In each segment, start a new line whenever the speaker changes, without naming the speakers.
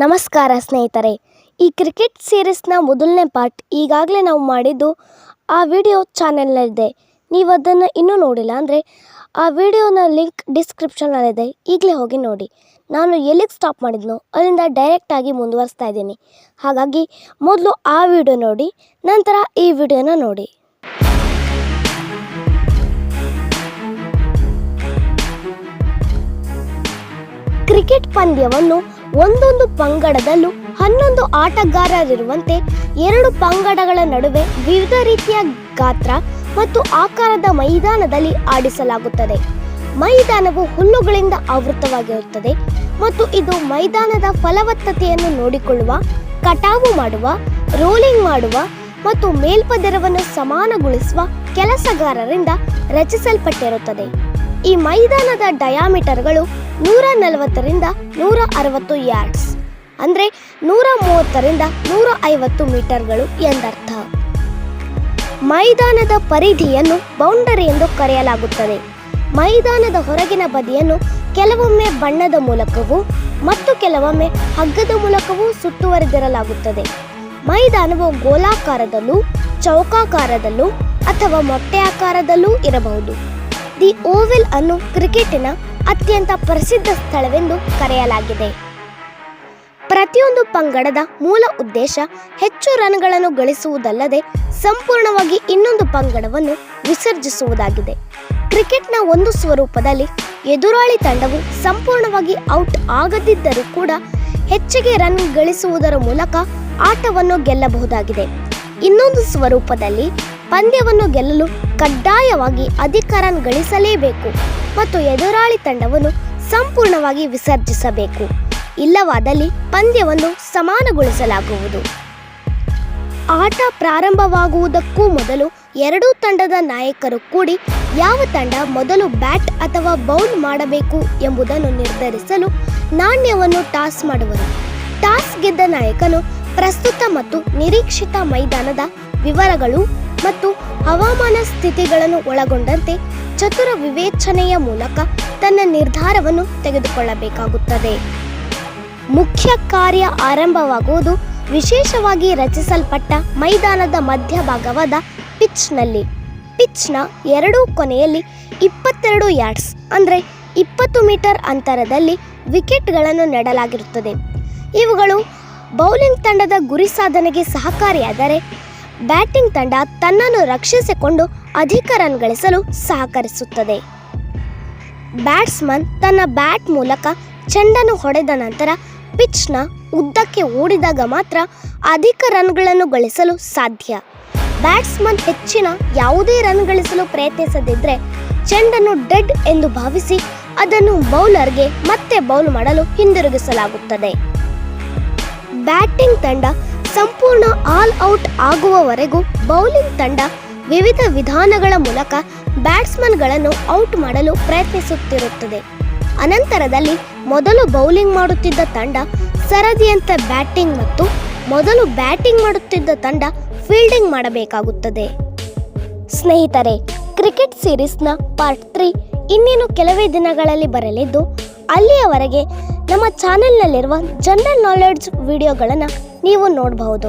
ನಮಸ್ಕಾರ ಸ್ನೇಹಿತರೆ. ಈ ಕ್ರಿಕೆಟ್ ಸೀರೀಸ್ನ ಮೊದಲನೇ ಪಾರ್ಟ್ ಈಗಾಗಲೇ ನಾವು ಮಾಡಿದ್ದು ಆ ವಿಡಿಯೋ ಚಾನೆಲ್ನಲ್ಲಿದೆ. ನೀವು ಅದನ್ನು ಇನ್ನೂ ನೋಡಿಲ್ಲ ಅಂದರೆ ಆ ವಿಡಿಯೋನ ಲಿಂಕ್ ಡಿಸ್ಕ್ರಿಪ್ಷನಲ್ಲಿದೆ ಈಗಲೇ ಹೋಗಿ ನೋಡಿ. ನಾನು ಎಲ್ಲಿಗೆ ಸ್ಟಾಪ್ ಮಾಡಿದ್ನೋ ಅಲ್ಲಿಂದ ಡೈರೆಕ್ಟಾಗಿ ಮುಂದುವರಿಸ್ತಾ ಇದ್ದೀನಿ. ಹಾಗಾಗಿ ಮೊದಲು ಆ ವಿಡಿಯೋ ನೋಡಿ, ನಂತರ ಈ ವಿಡಿಯೋನ ನೋಡಿ. ಕ್ರಿಕೆಟ್ ಪಂದ್ಯವನ್ನು ಒಂದೊಂದು ಪಂಗಡದಲ್ಲೂ ಹನ್ನೊಂದು ಆಟಗಾರರಿರುವಂತೆ ಎರಡು ಪಂಗಡಗಳ ನಡುವೆ ವಿವಿಧ ರೀತಿಯ ಗಾತ್ರ ಮತ್ತು ಆಕಾರದ ಮೈದಾನದಲ್ಲಿ ಆಡಿಸಲಾಗುತ್ತದೆ. ಮೈದಾನವು ಹುಲ್ಲುಗಳಿಂದ ಆವೃತವಾಗಿರುತ್ತದೆ ಮತ್ತು ಇದು ಮೈದಾನದ ಫಲವತ್ತತೆಯನ್ನು ನೋಡಿಕೊಳ್ಳುವ, ಕಟಾವು ಮಾಡುವ, ರೋಲಿಂಗ್ ಮಾಡುವ ಮತ್ತು ಮೇಲ್ಪದರವನ್ನು ಸಮಾನಗೊಳಿಸುವ ಕೆಲಸಗಾರರಿಂದ ರಚಿಸಲ್ಪಟ್ಟಿರುತ್ತದೆ. ಈ ಮೈದಾನದ ಡಯಾಮೀಟರ್ಗಳು ನೂರ ನಲವತ್ತರಿಂದ ನೂರ ಅರವತ್ತು ಯಾರ್ಡ್ಸ್ ಅಂದರೆ ನೂರ ಮೂವತ್ತರಿಂದ ನೂರ ಐವತ್ತು ಮೀಟರ್ಗಳು ಎಂದರ್ಥ. ಮೈದಾನದ ಪರಿಧಿಯನ್ನು ಬೌಂಡರಿ ಎಂದು ಕರೆಯಲಾಗುತ್ತದೆ. ಮೈದಾನದ ಹೊರಗಿನ ಬದಿಯನ್ನು ಕೆಲವೊಮ್ಮೆ ಬಣ್ಣದ ಮೂಲಕವೂ ಮತ್ತು ಕೆಲವೊಮ್ಮೆ ಹಗ್ಗದ ಮೂಲಕವೂ ಸುತ್ತುವರೆದಿರಲಾಗುತ್ತದೆ. ಮೈದಾನವು ಗೋಲಾಕಾರದಲ್ಲೂ, ಚೌಕಾಕಾರದಲ್ಲೂ ಅಥವಾ ಮೊಟ್ಟೆ ಆಕಾರದಲ್ಲೂ ಇರಬಹುದು. ದಿ ಓವೆಲ್ ಅನ್ನು ಕ್ರಿಕೆಟಿನ ಅತ್ಯಂತ ಪ್ರಸಿದ್ಧ ಸ್ಥಳವೆಂದು ಕರೆಯಲಾಗಿದೆ. ಪ್ರತಿಯೊಂದು ಪಂಗಡದ ಮೂಲ ಉದ್ದೇಶ ಹೆಚ್ಚು ರನ್ಗಳನ್ನು ಗಳಿಸುವುದಲ್ಲದೆ ಸಂಪೂರ್ಣವಾಗಿ ಇನ್ನೊಂದು ಪಂಗಡವನ್ನು ವಿಸರ್ಜಿಸುವುದಾಗಿದೆ. ಕ್ರಿಕೆಟ್ನ ಒಂದು ಸ್ವರೂಪದಲ್ಲಿ ಎದುರಾಳಿ ತಂಡವು ಸಂಪೂರ್ಣವಾಗಿ ಔಟ್ ಆಗದಿದ್ದರೂ ಕೂಡ ಹೆಚ್ಚಿಗೆ ರನ್ ಗಳಿಸುವುದರ ಮೂಲಕ ಆಟವನ್ನು ಗೆಲ್ಲಬಹುದಾಗಿದೆ. ಇನ್ನೊಂದು ಸ್ವರೂಪದಲ್ಲಿ ಪಂದ್ಯವನ್ನು ಗೆಲ್ಲಲು ಕಡ್ಡಾಯವಾಗಿ ಅಧಿಕ ರನ್ ಗಳಿಸಲೇಬೇಕು. ಮತ್ತು ಎದುರಾಳಿ ತಂಡವನ್ನು ಸಂಪೂರ್ಣವಾಗಿ ವಿಸರ್ಜಿಸಬೇಕು. ಇಲ್ಲವಾದಲ್ಲಿ ಪಂದ್ಯವನ್ನು ಸಮಾನಗೊಳಿಸಲಾಗುವುದು. ಆಟ ಪ್ರಾರಂಭವಾಗುವುದಕ್ಕೂ ಮೊದಲು ಎರಡೂ ತಂಡದ ನಾಯಕರು ಕೂಡಿ ಯಾವ ತಂಡ ಮೊದಲು ಬ್ಯಾಟ್ ಅಥವಾ ಬೌಲ್ ಮಾಡಬೇಕು ಎಂಬುದನ್ನು ನಿರ್ಧರಿಸಲು ನಾಣ್ಯವನ್ನು ಟಾಸ್ ಮಾಡುವರು. ಟಾಸ್ ಗೆದ್ದ ನಾಯಕನು ಪ್ರಸ್ತುತ ಮತ್ತು ನಿರೀಕ್ಷಿತ ಮೈದಾನದ ವಿವರಗಳು ಮತ್ತು ಹವಾಮಾನ ಸ್ಥಿತಿಗಳನ್ನು ಒಳಗೊಂಡಂತೆ ಚತುರ ವಿವೇಚನೆಯ ಮೂಲಕ ತನ್ನ ನಿರ್ಧಾರವನ್ನು ತೆಗೆದುಕೊಳ್ಳಬೇಕಾಗುತ್ತದೆ. ಮುಖ್ಯ ಕಾರ್ಯ ಆರಂಭವಾಗುವುದು ವಿಶೇಷವಾಗಿ ರಚಿಸಲ್ಪಟ್ಟ ಮೈದಾನದ ಮಧ್ಯಭಾಗವಾದ ಪಿಚ್ನಲ್ಲಿ. ಪಿಚ್ನ ಎರಡೂ ಕೊನೆಯಲ್ಲಿ ಇಪ್ಪತ್ತೆರಡು ಯಾರ್ಡ್ಸ್, ಅಂದರೆ ಇಪ್ಪತ್ತು ಮೀಟರ್ ಅಂತರದಲ್ಲಿ ವಿಕೆಟ್ಗಳನ್ನು ನೆಡಲಾಗಿರುತ್ತದೆ. ಇವುಗಳು ಬೌಲಿಂಗ್ ತಂಡದ ಗುರಿ ಸಾಧನೆಗೆ ಸಹಕಾರಿಯಾದರೆ ಬ್ಯಾಟಿಂಗ್ ತಂಡ ತನ್ನನ್ನು ರಕ್ಷಿಸಿಕೊಂಡು ಅಧಿಕ ರನ್ ಗಳಿಸಲು ಸಹಕರಿಸುತ್ತದೆ. ಬ್ಯಾಟ್ಸ್ಮನ್ ತನ್ನ ಬ್ಯಾಟ್ ಮೂಲಕ ಚೆಂಡನ್ನು ಹೊಡೆದ ನಂತರ ಪಿಚ್ನ ಉದ್ದಕ್ಕೆ ಓಡಿದಾಗ ಮಾತ್ರ ಅಧಿಕ ರನ್ಗಳನ್ನು ಗಳಿಸಲು ಸಾಧ್ಯ. ಬ್ಯಾಟ್ಸ್ಮನ್ ಹೆಚ್ಚಿನ ಯಾವುದೇ ರನ್ ಗಳಿಸಲು ಪ್ರಯತ್ನಿಸದಿದ್ದರೆ ಚೆಂಡನ್ನು ಡೆಡ್ ಎಂದು ಭಾವಿಸಿ ಅದನ್ನು ಬೌಲರ್ಗೆ ಮತ್ತೆ ಬೌಲ್ ಮಾಡಲು ಹಿಂದಿರುಗಿಸಲಾಗುತ್ತದೆ. ಬ್ಯಾಟಿಂಗ್ ತಂಡ ಸಂಪೂರ್ಣ ಆಲ್ ಔಟ್ ಆಗುವವರೆಗೂ ಬೌಲಿಂಗ್ ತಂಡ ವಿವಿಧ ವಿಧಾನಗಳ ಮೂಲಕ ಬ್ಯಾಟ್ಸ್ಮನ್ಗಳನ್ನು ಔಟ್ ಮಾಡಲು ಪ್ರಯತ್ನಿಸುತ್ತಿರುತ್ತದೆ. ಅನಂತರದಲ್ಲಿ ಮೊದಲು ಬೌಲಿಂಗ್ ಮಾಡುತ್ತಿದ್ದ ತಂಡ ಸರದಿಯಂತೆ ಬ್ಯಾಟಿಂಗ್ ಮತ್ತು ಮೊದಲು ಬ್ಯಾಟಿಂಗ್ ಮಾಡುತ್ತಿದ್ದ ತಂಡ ಫೀಲ್ಡಿಂಗ್ ಮಾಡಬೇಕಾಗುತ್ತದೆ. ಸ್ನೇಹಿತರೆ, ಕ್ರಿಕೆಟ್ ಸೀರೀಸ್ನ ಪಾರ್ಟ್ ತ್ರೀ ಇನ್ನೇನು ಕೆಲವೇ ದಿನಗಳಲ್ಲಿ ಬರಲಿದ್ದು, ಅಲ್ಲಿಯವರೆಗೆ ನಮ್ಮ ಚಾನೆಲ್ನಲ್ಲಿರುವ ಜನರಲ್ ನಾಲೆಡ್ಜ್ ವಿಡಿಯೋಗಳನ್ನು ನೀವು ನೋಡಬಹುದು.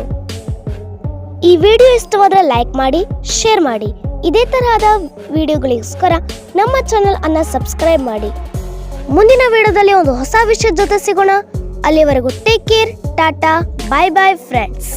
ಈ ವಿಡಿಯೋ ಇಷ್ಟವಾದರೆ ಲೈಕ್ ಮಾಡಿ ಶೇರ್ ಮಾಡಿ. ಇದೇ ತರಹದ ವಿಡಿಯೋಗಳಿಗೋಸ್ಕರ ನಮ್ಮ ಚಾನೆಲ್ ಅನ್ನು ಸಬ್ಸ್ಕ್ರೈಬ್ ಮಾಡಿ. ಮುಂದಿನ ವಿಡಿಯೋದಲ್ಲಿ ಒಂದು ಹೊಸ ವಿಷಯದ ಜೊತೆ ಸಿಗೋಣ. ಅಲ್ಲಿವರೆಗೂ take care tata bye bye friends